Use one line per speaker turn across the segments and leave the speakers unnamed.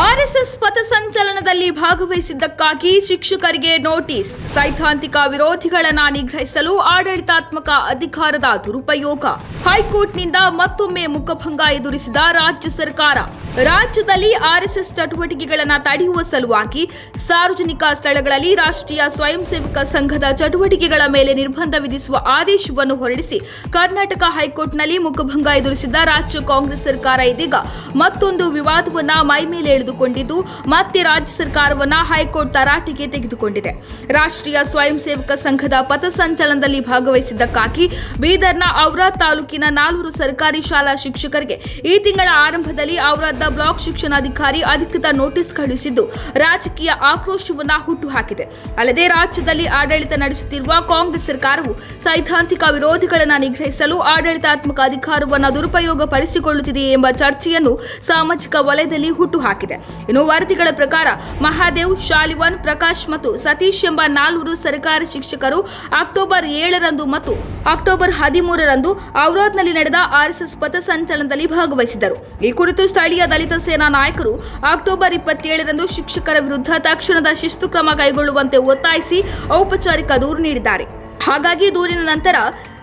RSS ಪಥಸಂಚಲನದಲ್ಲಿ ಭಾಗವಹಿಸಿದ್ದಕ್ಕಾಗಿ ಶಿಕ್ಷಕರಿಗೆ notice, ಸೈದ್ಧಾಂತಿಕ ವಿರೋಧಿಗಳನ್ನ ನಿಗ್ರಹಿಸಲು ಆಡಳಿತಾತ್ಮಕ ಅಧಿಕಾರದ ದುರುಪಯೋಗ. ಹೈಕೋರ್ಟ್ನಿಂದ ಮತ್ತೊಮ್ಮೆ ಮುಖಭಂಗ ಎದುರಿಸಿದ ರಾಜ್ಯ ಸರ್ಕಾರ. ರಾಜ್ಯದಲ್ಲಿ ಆರ್ಎಸ್ಎಸ್ ಚಟುವಟಿಕೆಗಳನ್ನು ತಡೆಯುವ ಸಲುವಾಗಿ ಸಾರ್ವಜನಿಕ ಸ್ಥಳಗಳಲ್ಲಿ ರಾಷ್ಟ್ರೀಯ ಸ್ವಯಂ ಸೇವಕ ಸಂಘದ ಚಟುವಟಿಕೆಗಳ ಮೇಲೆ ನಿರ್ಬಂಧ ವಿಧಿಸುವ ಆದೇಶವನ್ನು ಹೊರಡಿಸಿ ಕರ್ನಾಟಕ ಹೈಕೋರ್ಟ್ನಲ್ಲಿ ಮುಖಭಂಗ ಎದುರಿಸಿದ ರಾಜ್ಯ ಕಾಂಗ್ರೆಸ್ ಸರ್ಕಾರ ಇದೀಗ ಮತ್ತೊಂದು ವಿವಾದವನ್ನ ಮೈಮೇಲೆ ಎಳೆದುಕೊಂಡಿದ್ದು, ಮತ್ತೆ ರಾಜ್ಯ ಸರ್ಕಾರವನ್ನ ಹೈಕೋರ್ಟ್ ತರಾಟೆಗೆ ತೆಗೆದುಕೊಂಡಿದೆ. ರಾಷ್ಟ್ರೀಯ ಸ್ವಯಂ ಸೇವಕ ಸಂಘದ ಪಥಸಂಚಲನದಲ್ಲಿ ಭಾಗವಹಿಸಿದ್ದಕ್ಕಾಗಿ ಬೀದರ್ನ ಔರಾದ್ ತಾಲೂಕಿನ ನಾಲ್ವರು ಸರ್ಕಾರಿ ಶಾಲಾ ಶಿಕ್ಷಕರಿಗೆ ಈ ತಿಂಗಳ ಆರಂಭದಲ್ಲಿ ಔರಾದ್ನ ಬ್ಲಾಕ್ ಶಿಕ್ಷಣಾಧಿಕಾರಿ ಅಧಿಕೃತ ನೋಟಿಸ್ ಕಳುಹಿಸಿದ್ದು, ರಾಜಕೀಯ ಆಕ್ರೋಶವನ್ನ ಹುಟ್ಟುಹಾಕಿದೆ. ಅಲ್ಲದೆ ರಾಜ್ಯದಲ್ಲಿ ಆಡಳಿತ ನಡೆಸುತ್ತಿರುವ ಕಾಂಗ್ರೆಸ್ ಸರ್ಕಾರವು ಸೈದ್ಧಾಂತಿಕ ವಿರೋಧಿಗಳನ್ನು ನಿಗ್ರಹಿಸಲು ಆಡಳಿತಾತ್ಮಕ ಅಧಿಕಾರವನ್ನು ದುರುಪಯೋಗ ಪಡಿಸಿಕೊಳ್ಳುತ್ತಿದೆ ಎಂಬ ಚರ್ಚೆಯನ್ನು ಸಾಮಾಜಿಕ ವಲಯದಲ್ಲಿ ಹುಟ್ಟುಹಾಕಿದೆ. ಇನ್ನು ವರದಿಗಳ ಪ್ರಕಾರ ಮಹಾದೇವ್, ಶಾಲಿವಾನ್, ಪ್ರಕಾಶ್ ಮತ್ತು ಸತೀಶ್ ಎಂಬ ನಾಲ್ವರು ಸರ್ಕಾರಿ ಶಿಕ್ಷಕರು ಅಕ್ಟೋಬರ್ ಏಳರಂದು ಮತ್ತು ಅಕ್ಟೋಬರ್ ಹದಿಮೂರರಂದು ಔರಾದ್ನಲ್ಲಿ ನಡೆದ ಆರ್ಎಸ್ಎಸ್ ಪಥಸಂಚಲನದಲ್ಲಿ ಭಾಗವಹಿಸಿದರು ಈ ಕುರಿತು ಸ್ಥಳೀಯ ದಲಿತ ಸೇನಾ ನಾಯಕರು ಅಕ್ಟೋಬರ್ ಇಪ್ಪತ್ತೇಳರಂದು ಶಿಕ್ಷಕರ ವಿರುದ್ಧ ತಕ್ಷಣದ ಶಿಸ್ತು ಕ್ರಮ ಕೈಗೊಳ್ಳುವಂತೆ ಒತ್ತಾಯಿಸಿ ಔಪಚಾರಿಕ ದೂರು ನೀಡಿದ್ದಾರೆ. ಹಾಗಾಗಿ ದೂರಿನ ನಂತರ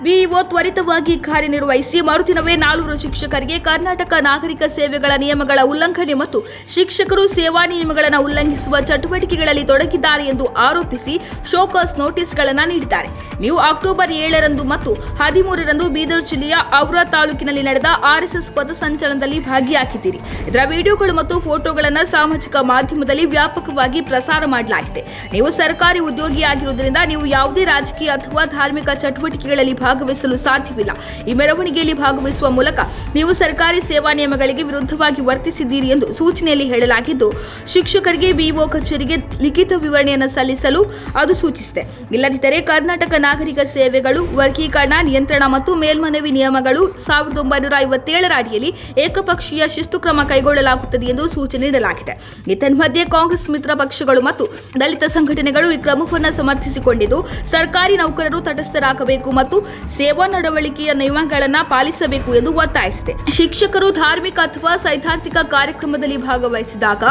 ಬಿಇಒ ತ್ವರಿತವಾಗಿ ಕಾರ್ಯನಿರ್ವಹಿಸಿ, ಮರುದಿನವೇ ನಾಲ್ವರು ಶಿಕ್ಷಕರಿಗೆ ಕರ್ನಾಟಕ ನಾಗರಿಕ ಸೇವೆಗಳ ನಿಯಮಗಳ ಉಲ್ಲಂಘನೆ ಮತ್ತು ಶಿಕ್ಷಕರು ಸೇವಾ ನಿಯಮಗಳನ್ನು ಉಲ್ಲಂಘಿಸುವ ಚಟುವಟಿಕೆಗಳಲ್ಲಿ ತೊಡಗಿದ್ದಾರೆ ಎಂದು ಆರೋಪಿಸಿ ಶೋಕಾಸ್ ನೋಟಿಸ್ಗಳನ್ನು ನೀಡಿದ್ದಾರೆ. ನೀವು ಅಕ್ಟೋಬರ್ ಏಳರಂದು ಮತ್ತು ಹದಿಮೂರರಂದು ಬೀದರ್ ಜಿಲ್ಲೆಯ ಔರಾ ತಾಲೂಕಿನಲ್ಲಿ ನಡೆದ ಆರ್ಎಸ್ಎಸ್ ಪಥಸಂಚಲನದಲ್ಲಿ ಭಾಗಿಯಾಗಿದ್ದೀರಿ. ಇದರ ವಿಡಿಯೋಗಳು ಮತ್ತು ಫೋಟೋಗಳನ್ನು ಸಾಮಾಜಿಕ ಮಾಧ್ಯಮದಲ್ಲಿ ವ್ಯಾಪಕವಾಗಿ ಪ್ರಸಾರ ಮಾಡಲಾಗಿದೆ. ನೀವು ಸರ್ಕಾರಿ ಉದ್ಯೋಗಿಯಾಗಿರುವುದರಿಂದ ನೀವು ಯಾವುದೇ ರಾಜಕೀಯ ಅಥವಾ ಧಾರ್ಮಿಕ ಚಟುವಟಿಕೆಗಳಲ್ಲಿ ಭಾಗವಹಿಸಲು ಸಾಧ್ಯವಿಲ್ಲ. ಈ ಮೆರವಣಿಗೆಯಲ್ಲಿ ಭಾಗವಹಿಸುವ ಮೂಲಕ ನೀವು ಸರ್ಕಾರಿ ಸೇವಾ ನಿಯಮಗಳಿಗೆ ವಿರುದ್ಧವಾಗಿ ವರ್ತಿಸಿದ್ದೀರಿ ಎಂದು ಸೂಚನೆಯಲ್ಲಿ ಹೇಳಲಾಗಿದ್ದು, ಶಿಕ್ಷಕರಿಗೆ ಬಿಇಒ ಕಚೇರಿಗೆ ಲಿಖಿತ ವಿವರಣೆಯನ್ನು ಸಲ್ಲಿಸಲು ಅದು ಸೂಚಿಸಿದೆ. ಇಲ್ಲದಿದ್ದರೆ ಕರ್ನಾಟಕ ನಾಗರಿಕ ಸೇವೆಗಳು, ವರ್ಗೀಕರಣ, ನಿಯಂತ್ರಣ ಮತ್ತು ಮೇಲ್ಮನವಿ ನಿಯಮಗಳು ಸಾವಿರದ ಒಂಬೈನೂರ ಐವತ್ತೇಳರ ಅಡಿಯಲ್ಲಿ ಏಕಪಕ್ಷೀಯ ಶಿಸ್ತು ಕ್ರಮ ಕೈಗೊಳ್ಳಲಾಗುತ್ತದೆ ಎಂದು ಸೂಚನೆ ನೀಡಲಾಗಿದೆ. ಏತನ್ಮಧ್ಯೆ ಕಾಂಗ್ರೆಸ್ ಮಿತ್ರ ಪಕ್ಷಗಳು ಮತ್ತು ದಲಿತ ಸಂಘಟನೆಗಳು ಈ ಕ್ರಮವನ್ನು ಸಮರ್ಥಿಸಿಕೊಂಡಿದ್ದು, ಸರ್ಕಾರಿ ನೌಕರರು ತಟಸ್ಥರಾಗಬೇಕು ಮತ್ತು ಸೇವಾ ನಡವಳಿಕೆಯ ನಿಯಮಗಳನ್ನು ಪಾಲಿಸಬೇಕು ಎಂದು ಒತ್ತಾಯಿಸಿದೆ. ಶಿಕ್ಷಕರು ಧಾರ್ಮಿಕ ಅಥವಾ ಸೈದ್ಧಾಂತಿಕ ಕಾರ್ಯಕ್ರಮದಲ್ಲಿ ಭಾಗವಹಿಸಿದಾಗ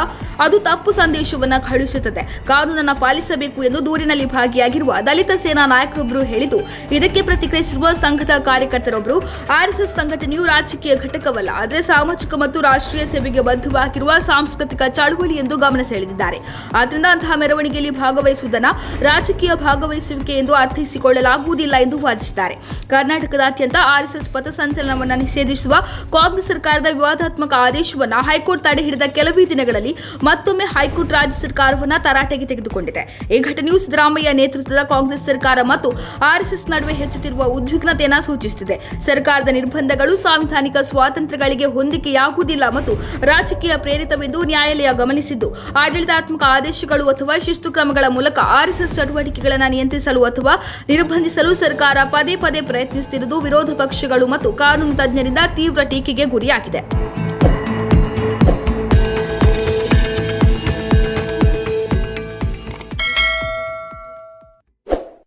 ಅದು ತಪ್ಪು ಸಂದೇಶವನ್ನು ಕಳುಹಿಸುತ್ತದೆ. ಕಾನೂನನ್ನು ಪಾಲಿಸಬೇಕು ಎಂದು ದೂರಿನಲ್ಲಿ ಭಾಗಿಯಾಗಿರುವ ದಲಿತ ಸೇನಾ ನಾಯಕರೊಬ್ಬರು ಹೇಳಿದ್ದು, ಇದಕ್ಕೆ ಪ್ರತಿಕ್ರಿಯಿಸಿರುವ ಸಂಘದ ಕಾರ್ಯಕರ್ತರೊಬ್ಬರು ಆರ್ಎಸ್ಎಸ್ ಸಂಘಟನೆಯು ರಾಜಕೀಯ ಘಟಕವಲ್ಲ, ಆದರೆ ಸಾಮಾಜಿಕ ಮತ್ತು ರಾಷ್ಟ್ರೀಯ ಸೇವೆಗೆ ಬದ್ಧವಾಗಿರುವ ಸಾಂಸ್ಕೃತಿಕ ಚಳವಳಿ ಎಂದು ಗಮನ ಸೆಳೆದಿದ್ದಾರೆ. ಆದ್ದರಿಂದ ಅಂತಹ ಮೆರವಣಿಗೆಯಲ್ಲಿ ಭಾಗವಹಿಸುವುದನ್ನು ರಾಜಕೀಯ ಭಾಗವಹಿಸುವಿಕೆ ಎಂದು ಅರ್ಥೈಸಿಕೊಳ್ಳಲಾಗುವುದಿಲ್ಲ ಎಂದು ವಾದಿಸಿದ್ದಾರೆ. ಕರ್ನಾಟಕದಾದ್ಯಂತ ಆರ್ಎಸ್ಎಸ್ ಪಥಸಂಚಲನವನ್ನು ನಿಷೇಧಿಸುವ ಕಾಂಗ್ರೆಸ್ ಸರ್ಕಾರದ ವಿವಾದಾತ್ಮಕ ಆದೇಶವನ್ನು ಹೈಕೋರ್ಟ್ ತಡೆ ಹಿಡಿದ ಕೆಲವೇ ದಿನಗಳಲ್ಲಿ ಮತ್ತೊಮ್ಮೆ ಹೈಕೋರ್ಟ್ ರಾಜ್ಯ ಸರ್ಕಾರವನ್ನು ತರಾಟೆಗೆ ತೆಗೆದುಕೊಂಡಿದೆ. ಈ ಘಟನೆಯು ಸಿದ್ದರಾಮಯ್ಯ ನೇತೃತ್ವದ ಕಾಂಗ್ರೆಸ್ ಸರ್ಕಾರ ಮತ್ತು ಆರ್ಎಸ್ಎಸ್ ನಡುವೆ ಹೆಚ್ಚುತ್ತಿರುವ ಉದ್ವಿಗ್ನತೆಯನ್ನು ಸೂಚಿಸುತ್ತಿದೆ. ಸರ್ಕಾರದ ನಿರ್ಬಂಧಗಳು ಸಾಂವಿಧಾನಿಕ ಸ್ವಾತಂತ್ರ್ಯಗಳಿಗೆ ಹೊಂದಿಕೆಯಾಗುವುದಿಲ್ಲ ಮತ್ತು ರಾಜಕೀಯ ಪ್ರೇರಿತವೆಂದು ನ್ಯಾಯಾಲಯ ಗಮನಿಸಿದ್ದು, ಆಡಳಿತಾತ್ಮಕ ಆದೇಶಗಳು ಅಥವಾ ಶಿಸ್ತು ಕ್ರಮಗಳ ಮೂಲಕ ಆರ್ಎಸ್ಎಸ್ ಚಟುವಟಿಕೆಗಳನ್ನು ನಿಯಂತ್ರಿಸಲು ಅಥವಾ ನಿರ್ಬಂಧಿಸಲು ಸರ್ಕಾರ ಪದೇ ಪದೇ ಪ್ರಯತ್ನಿಸುತ್ತಿರುವುದು ವಿರೋಧ ಪಕ್ಷಗಳು ಮತ್ತು ಕಾನೂನು ತಜ್ಞರಿಂದ ತೀವ್ರ ಟೀಕೆಗೆ ಗುರಿಯಾಗಿದೆ.